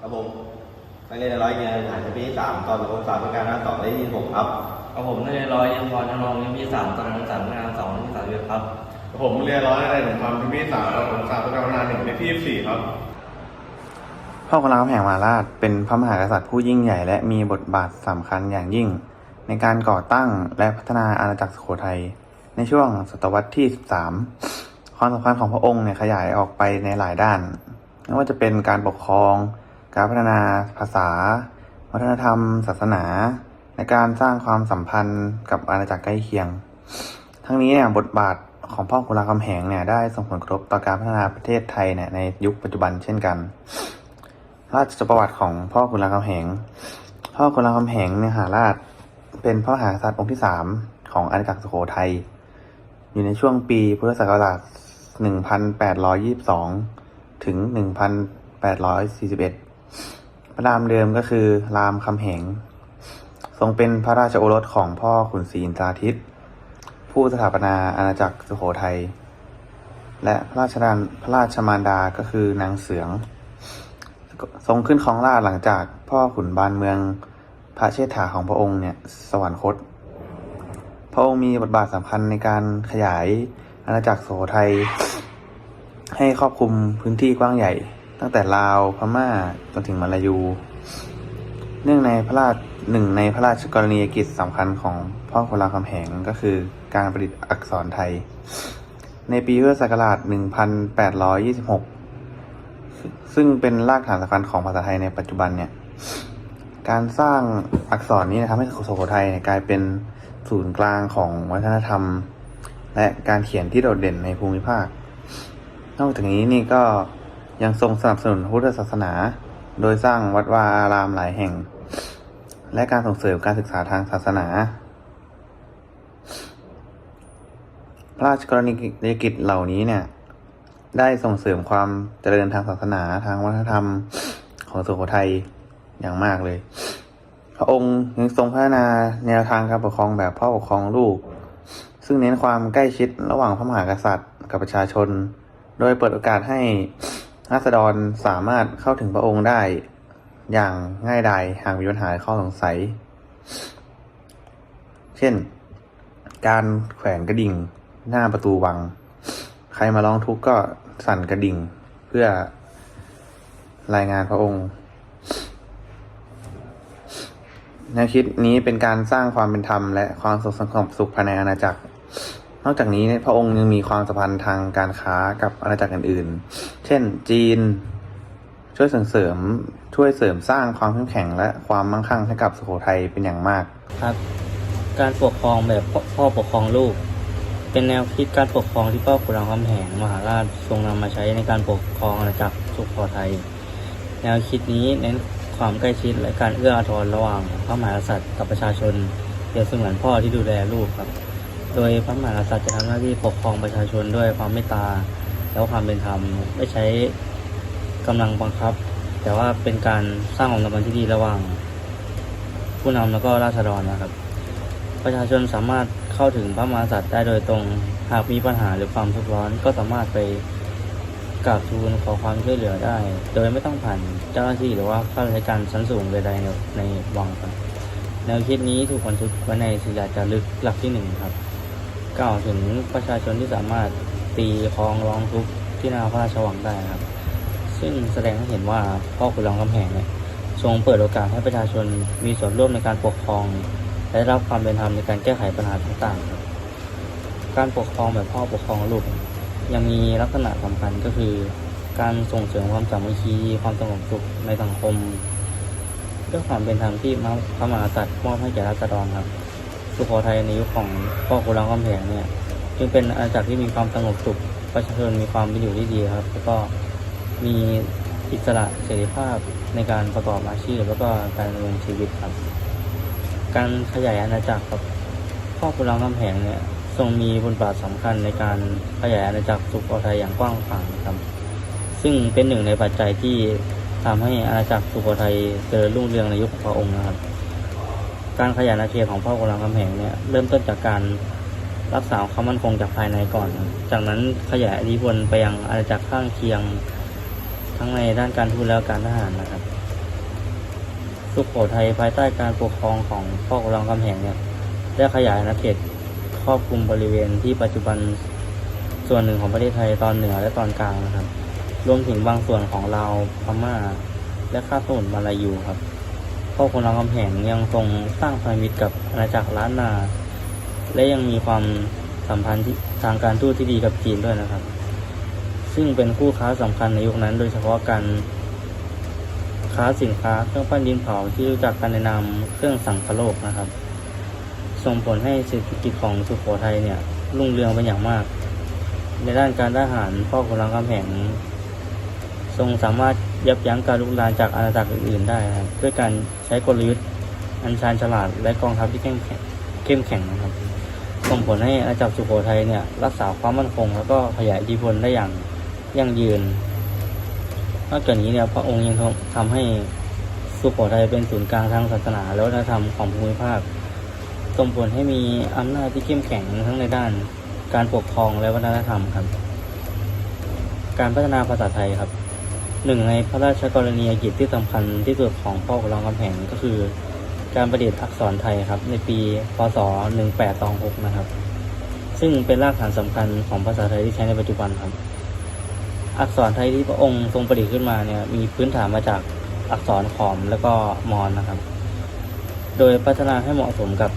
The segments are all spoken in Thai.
ครับผมนักเรียนร้อยเรียนฐานชั้นปีที่สามตอนประถมศึกษาประการหน้าสองเลขที่หกครับกับผมนักเรียนร้อยเรียนพรนรงค์เรียนปีสามตอนนักศึกษาประการสองเรียนปีสามเอ็ดครับผมเรียนร้อยในหนึ่งความที่พี่สามกับผมสามประการนาหนึ่งในที่สี่ครับพ่อกำลังแห่งมหาราชเป็นพระมหากษัตริย์ผู้ยิ่งใหญ่และมีบทบาทสำคัญอย่างยิ่ง ในการก่อตั้งและพัฒนาอาณาจักรสุโขทัยในช่วงศตวรรษที่ 13 ความสำคัญของพระองค์เนี่ยขยายออกไปในหลายด้าน ไม่ว่าจะเป็นการปกครอง การพัฒนาภาษา วัฒนธรรม ศาสนาในการสร้างความสัมพันธ์กับอาณาจักรใกล้เคียง ทั้งนี้เนี่ยบทบาทของพ่อขุนรามคำแหงเนี่ยได้ส่งผลกระทบต่อการพัฒนาประเทศไทยเนี่ยในยุคปัจจุบันเช่นกัน ราชประวัติของพ่อขุนรามคำแหง พ่อขุนรามคำแหงเนี่ยหาราชเป็นพระมหากษัตริย์องค์ที่สามของอาณาจักรสุโขทัย อยู่ในช่วงปีพุทธศักราช 1822 ถึง 1841 พระนามเดิมก็คือ รามคำแหง ทรงเป็นพระราชโอรสของพ่อขุนศรีอินทราทิตผู้สถาปนาอาณาจักรสุโขทัย และพระราชดานพระราชมารดาก็คือนางเสือง ทรงขึ้นครองราชหลังจากพ่อขุนบานเมืองพระเชษฐาของพระองค์เนี่ยสวรรคต พระองค์มีบทบาทสำคัญในการขยายอาณาจักรสุโขทัยให้ครอบคลุมพื้นที่กว้างใหญ่ ตั้งแต่ลาวพม่าจนถึงมาลายู เนื่องในพระราชหนึ่งในพระราชกรณียกิจสำคัญของพ่อขุนรามคำแหงก็คือการประดิษฐ์อักษรไทย ในปีพุทธศักราช 1826 ซึ่งเป็นรากฐานสำคัญของภาษาไทยในปัจจุบันเนี่ย การสร้างอักษรนี้นะทำให้สุโขทัยกลายเป็นศูนย์กลางของวัฒนธรรม และการเขียนที่โดดเด่นในภูมิภาค นอกจากนี้นี่ก็ ยังทรงสนับสนุนพุทธศาสนา โดยสร้างวัดวาอารามหลายแห่ง และการส่งเสริมการศึกษาทางศาสนา พระราชกรณียกิจเหล่านี้เนี่ยได้ส่งเสริมความเจริญทางศาสนาทางวัฒนธรรมของสุโขทัยอย่างมากเลย พระองค์ยังทรงพัฒนาแนวทางการปกครองแบบพ่อปกครองลูก ซึ่งเน้นความใกล้ชิดระหว่างพระมหากษัตริย์กับประชาชน โดยเปิดโอกาสให้ ราษฎรสามารถเข้าถึงพระองค์ได้ อย่างง่ายดายหากมีปัญหาข้อสงสัย เช่น การแขวนกระดิ่งหน้าประตูวัง ใครมาร้องทุกข์ก็สั่นกระดิ่งเพื่อรายงานพระองค์แนวคิดนี้เป็นการสร้างความเป็นธรรมและความสุขสงบสุขภายในอาณาจักร นอกจากนี้พระองค์ยังมีความสัมพันธ์ทางการค้ากับอาณาจักรอื่นๆ ช่น จีน ช่วยส่งเสริมช่วยเสริมสร้างความเข้มแข็งและความมั่งคั่งให้กับสุโขทัยเป็นอย่างมาก ครับ การปกครองแบบพ่อปกครองลูก เป็นแนวคิดการปกครองที่พ่อขุนรามคำแหงมหาราชทรงนำมาใช้ในการปกครองอาณาจักรสุโขทัยแนวคิดนี้เน้นความใกล้ชิดและการเอื้ออาทรระหว่างพระมหากษัตริย์กับประชาชนเปรียบเสมือนพ่อที่ดูแลลูกครับ โดยพระมหากษัตริย์จะทำหน้าที่ปกครองประชาชนด้วยความเมตตา และความเป็นธรรมไม่ใช้กำลังบังคับ แต่ว่าเป็นการสร้างความสัมพันธ์ที่ดีระหว่าง ผู้นำแล้วก็ราษฎรนะครับ ประชาชนสามารถเข้าถึงพระมหากษัตริย์ได้โดยตรงหากมีปัญหาหรือความทุกข์ร้อนก็สามารถไปกราบทูลขอความช่วยเหลือได้ โดยไม่ต้องผ่านเจ้าหน้าที่หรือว่าข้าราชการชั้นสูงใดๆในในวังครับแนวคิดนี้ถูกบันทึกไว้ในศิลาจารึกหลักที่หนึ่งครับกล่าวถึงประชาชนที่สามารถ ตีคลองร้องทุกข์ที่หน้าพระราชวังได้ครับ ซึ่งแสดงให้เห็นว่าพ่อขุนรามคำแหงเนี่ยทรงเปิดโอกาสให้ประชาชนมีส่วนร่วมในการปกครอง และได้รับความเป็นธรรมในการแก้ไขปัญหาต่างๆครับการปกครองแบบพ่อปกครองลูกยังมีลักษณะสำคัญก็คือ การส่งเสริมความสามัคคีความสงบสุขในสังคมด้วยความเป็นธรรมที่พระมหากษัตริย์มอบให้แก่ราษฎรครับ สุโขทัยในยุคของพ่อขุนรามคำแหงเนี่ย จึงเป็นอาณาจักรที่มีความสงบสุขประชาชนมีความเป็นอยู่ที่ดีครับ แล้วก็มีอิสระเสรีภาพในการประกอบอาชีพ แล้วก็การดำเนินชีวิตครับ การขยายอาณาจักรครับพ่อขุนรามคำแหงเนี่ยทรงมีบทบาทสำคัญในการขยายอาณาจักรสุโขทัยอย่างกว้างขวางครับ ซึ่งเป็นหนึ่งในปัจจัยที่ทำให้อาณาจักรสุโขทัยเจริญรุ่งเรืองในยุคของพระองค์นะครับ การขยายอาณาเขตของพ่อขุนรามคำแหงเนี่ยเริ่มต้นจากการ รักษาความมั่นคงจากภายในก่อน จากนั้นขยายอิทธิพลไปยังอาณาจักรข้างเคียง ทั้งในด้านการทูตและการทหารนะครับ สุโขทัยภายใต้การปกครองของพ่อกรองคำแหงเนี่ยได้ขยายอาณาเขตครอบคลุมบริเวณที่ปัจจุบันส่วนหนึ่งของประเทศไทยตอนเหนือและตอนกลางนะครับ รวมถึงบางส่วนของลาวพม่า และคาบสมุทรมาลายูครับพ่อครามคำแหงยังทรงสร้างพันธมิตรกับอาณาจักรล้านนา และยังมีความสัมพันธ์ทางการทูตที่ดีกับจีนด้วยนะครับ ซึ่งเป็นคู่ค้าสำคัญในยุคนั้น โดยเฉพาะการค้าสินค้าเครื่องปั้นดินเผาที่รู้จักกันในนามเครื่องสังคโลกนะครับ ส่งผลให้เศรษฐกิจของสุโขทัยเนี่ยรุ่งเรืองเป็นอย่างมาก ในด้านการทหารพ่อขุนรามคำแหงทรงสามารถยับยั้งการลุกลามจากอาณาจักรอื่นๆได้ครับด้วยการใช้กลยุทธ์อันชาญฉลาดและกองทัพที่เข้มแข็ง เข้มแข็งนะครับ ส่งผลให้อาณาจักรสุโขทัยเนี่ยรักษาความมั่นคง แล้วก็ขยายอิทธิพลได้อย่างยั่งยืน นอกจากนี้เนี่ยพระองค์ยังทำให้สุโขทัยเป็นศูนย์กลางทางศาสนา และวัฒนธรรมของภูมิภาค ส่งผลให้มีอำนาจที่เข้มแข็งทั้งในด้าน การปกครองและวัฒนธรรมครับ การพัฒนาภาษาไทยครับหนึ่งในพระราชกรณียกิจที่สำคัญที่สุดของพ่อขุนรามคำแหงก็คือ การประดิษฐ์อักษรไทยครับ ในปี พศ 1826 นะครับ ซึ่งเป็นรากฐานสำคัญของภาษาไทยที่ใช้ในปัจจุบันครับ อักษรไทยที่พระองค์ทรงประดิษฐ์ขึ้นมาเนี่ยมีพื้นฐานมาจากอักษรขอมแล้วก็มอญนะครับ โดยพัฒนาให้เหมาะสมกับ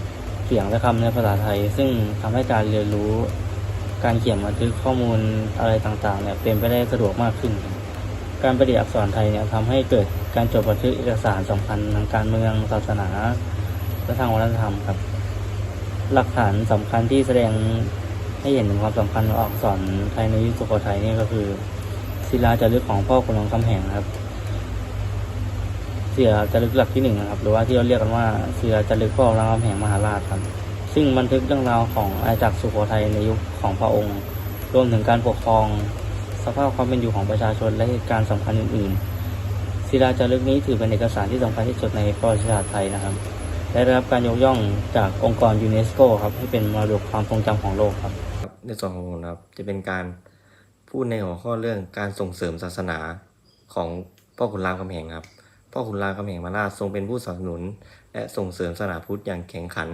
เสียงและคำในภาษาไทย ซึ่งทำให้การเรียนรู้ การเขียนบันทึกข้อมูลอะไรต่างๆเนี่ยเป็นไปได้สะดวกมากขึ้นครับ การประดิษฐ์อักษรไทยเนี่ยทำให้เกิดการจดบันทึกเอกสารสำคัญทางการเมืองศาสนาและทางวัฒนธรรมครับ หลักฐานสำคัญที่แสดงให้เห็นถึงความสำคัญของอักษรไทยในยุคสุโขทัยนี่ก็คือศิลาจารึกของพ่อขุนรามคำแหงครับเสือจารึกหลักที่หนึ่งนะครับ หรือว่าที่เราเรียกกันว่าเสือจารึกพ่อขุนรามคำแหงมหาราชครับ ซึ่งบันทึกเรื่องราวของอาณาจักรสุโขทัยในยุคของพระองค์ รวมถึงการปกครอง สภาพความเป็นอยู่ของประชาชนและเหตุการณ์สำคัญอื่นๆศิลาจารึกนี้ถือเป็นเอกสารที่สำคัญที่สุดในประวัติศาสตร์ไทยนะครับและได้รับการยกย่องจากองค์กรยูเนสโกครับให้เป็นมรดกความทรงจำของโลกครับครับ ในส่วนของผมนะครับจะเป็นการพูดในหัวข้อเรื่องการส่งเสริมศาสนาของพ่อขุนรามคำแหงครับพ่อขุนรามคำแหงมาราชทรงเป็นผู้สนับสนุน และส่งเสริมศาสนาพุทธอย่างแข็งขัน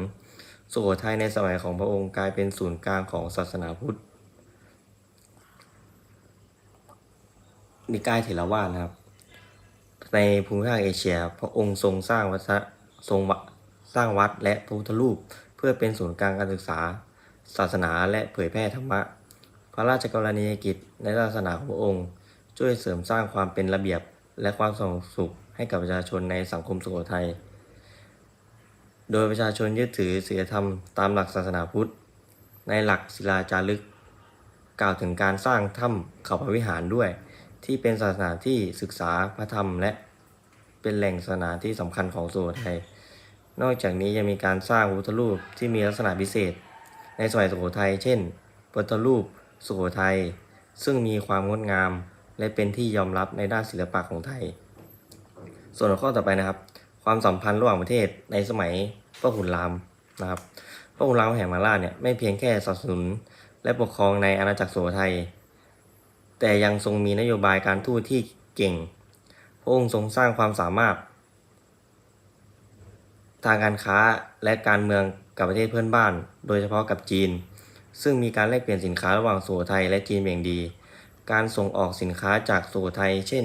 สุโขทัยในสมัยของพระองค์กลายเป็นศูนย์กลางของศาสนาพุทธ นิกายเถรวาทนะครับ ในภูมิภาคเอเชีย พระองค์ทรงสร้างวัดทรงสร้างวัดและพระพุทธรูป เพื่อเป็นศูนย์กลางการศึกษา ศาสนาและเผยแพร่ธรรมะ พระราชกรณียกิจในศาสนาของพระองค์ ช่วยเสริมสร้างความเป็นระเบียบและความสงบสุขให้กับประชาชนในสังคมสุโขทัย โดยประชาชนยึดถือศีลธรรมตามหลักศาสนาพุทธ ในหลักศิลาจารึก กล่าวถึงการสร้างถ้ำเขาพระวิหารด้วย ที่เป็นศาสนาที่ศึกษาพระธรรม และเป็นแหล่งศาสนาที่สำคัญของสุโขทัย นอกจากนี้ยังมีการสร้างพุทธรูปที่มีลักษณะพิเศษ ในสมัยสุโขทัย เช่นพุทธรูปสุโขทัย ซึ่งมีความงดงาม และเป็นที่ยอมรับในด้านศิลปะของไทย ส่วนหัวข้อต่อไปนะครับ ความสัมพันธ์ระหว่างประเทศในสมัยพระขุนรามนะครับพระขุนรามแห่งมาราชเนี่ยไม่เพียงแค่สนับสนุนและปกครองในอาณาจักรสุโขทัย แต่ยังทรงมีนโยบายการทูตที่เก่ง พระองค์ทรงสร้างความสามารถ ทางการค้าและการเมืองกับประเทศเพื่อนบ้าน โดยเฉพาะกับจีน ซึ่งมีการแลกเปลี่ยนสินค้าระหว่างสุโขทัยและจีนอย่างดี การส่งออกสินค้าจากสุโขทัยเช่น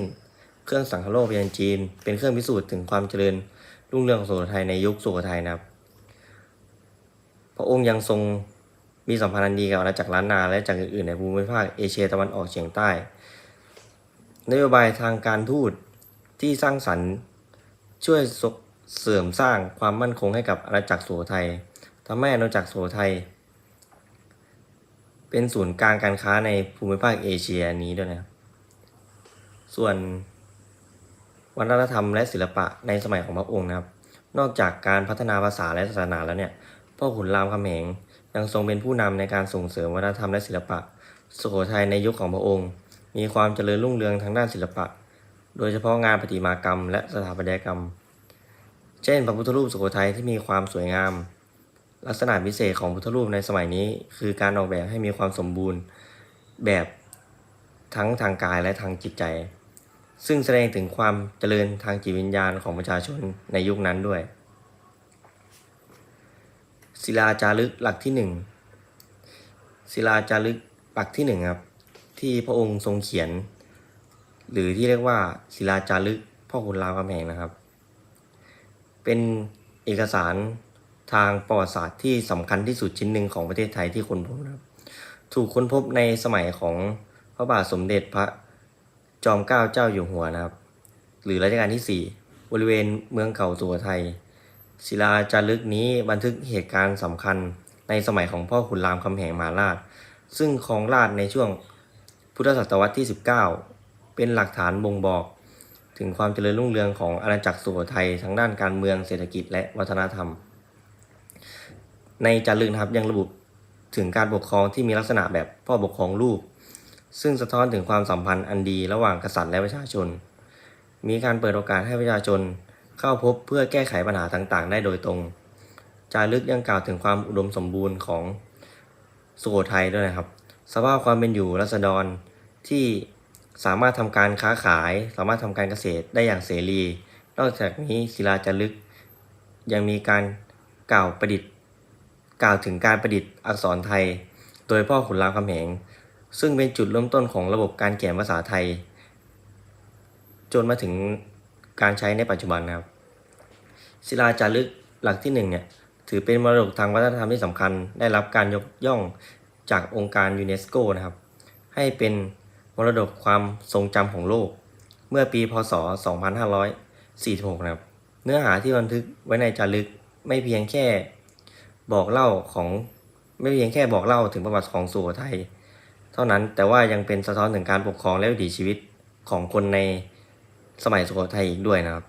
เครื่องสังคโลกไปยังจีน เป็นเครื่องพิสูจน์ถึงความเจริญรุ่งเรืองของสุโขทัยในยุคสุโขทัยนะครับ พระองค์ยังทรง มีสัมพันธ์อันดีกับอาณาจักรล้านนาและจากอื่นๆในภูมิภาคเอเชียตะวันออกเฉียงใต้ นโยบายทางการทูตที่สร้างสรรค์ช่วยเสริมสร้างความมั่นคงให้กับอาณาจักรสุโขทัยทำให้อาณาจักรสุโขทัยเป็นศูนย์กลางการค้าในภูมิภาคเอเชียนี้ด้วยนะครับส่วนวัฒนธรรมและศิลปะในสมัยของพระองค์นะครับ นอกจากการพัฒนาภาษาและศาสนาแล้วเนี่ยพ่อขุนรามคำแหง ยังทรงเป็นผู้นำในการส่งเสริมวัฒนธรรมและศิลปะ สุโขทัยในยุคของพระองค์ มีความเจริญรุ่งเรืองทางด้านศิลปะ โดยเฉพาะงานประติมากรรม และสถาปัตยกรรม เช่นพระพุทธรูปสุโขทัยที่มีความสวยงาม ลักษณะพิเศษของพุทธรูปในสมัยนี้ คือการออกแบบให้มีความสมบูรณ์แบบทั้งทางกายและทางจิตใจ ซึ่งแสดงถึงความเจริญทางจิตวิญญาณของประชาชนในยุคนั้นด้วย ศิลาจารึกหลักที่หนึ่งศิลาจารึกหลักที่หนึ่งครับ ที่พระองค์ทรงเขียน หรือที่เรียกว่าศิลาจารึกพ่อขุนรามคำแหงนะครับ เป็นเอกสารทางประวัติศาสตร์ที่สำคัญที่สุดชิ้นหนึ่งของประเทศไทยที่ค้นพบนะครับ ถูกค้นพบในสมัยของพระบาทสมเด็จพระจอมเกล้าเจ้าอยู่หัวนะครับ หรือรัชกาลที่ 4 บริเวณเมืองเก่าสุโขทัย ศิลาจารึกนี้บันทึกเหตุการณ์สำคัญในสมัยของพ่อขุนรามคำแหงมหาราช ซึ่งครองราชในช่วงพุทธศตวรรษที่ 19 เป็นหลักฐานบ่งบอก ถึงความเจริญรุ่งเรืองของอาณาจักรสุโขทัยทั้งด้านการเมืองเศรษฐกิจและวัฒนธรรม ในจารึกนะครับยังระบุถึงการปกครองที่มีลักษณะแบบพ่อปกครองลูก ซึ่งสะท้อนถึงความสัมพันธ์อันดีระหว่างกษัตริย์และประชาชน มีการเปิดโอกาสให้ประชาชน เข้าพบเพื่อแก้ไขปัญหาต่างๆ ได้โดยตรง จารึกยังกล่าวถึงความอุดมสมบูรณ์ของสุโขทัยด้วยนะครับ สภาพความเป็นอยู่รัษฎรที่สามารถทำการค้าขาย สามารถทำการเกษตรได้อย่างเสรี นอกจากนี้ศิลาจารึก ยังมีการกล่าวประดิษฐ์ กล่าวถึงการประดิษฐ์อักษรไทย โดยพ่อขุนรามคำแหง ซึ่งเป็นจุดเริ่มต้นของระบบการเขียนภาษาไทย จนมาถึง การใช้ในปัจจุบันนะครับ ศิลาจารึกหลักที่หนึ่งเนี่ยถือเป็นมรดกทางวัฒนธรรมที่สำคัญ ได้รับการยกย่องจากองค์การยูเนสโกนะครับ ให้เป็นมรดกความทรงจำของโลก เมื่อปีพศ 2546 นะครับ เนื้อหาที่บันทึกไว้ในจารึกไม่เพียงแค่บอกเล่าของไม่เพียงแค่บอกเล่าถึงประวัติของสุโขทัยเท่านั้นแต่ว่ายังเป็นสะท้อนถึงการปกครองและวิถีชีวิตของคนใน สมัยสุโขทัยอีกด้วยนะครับ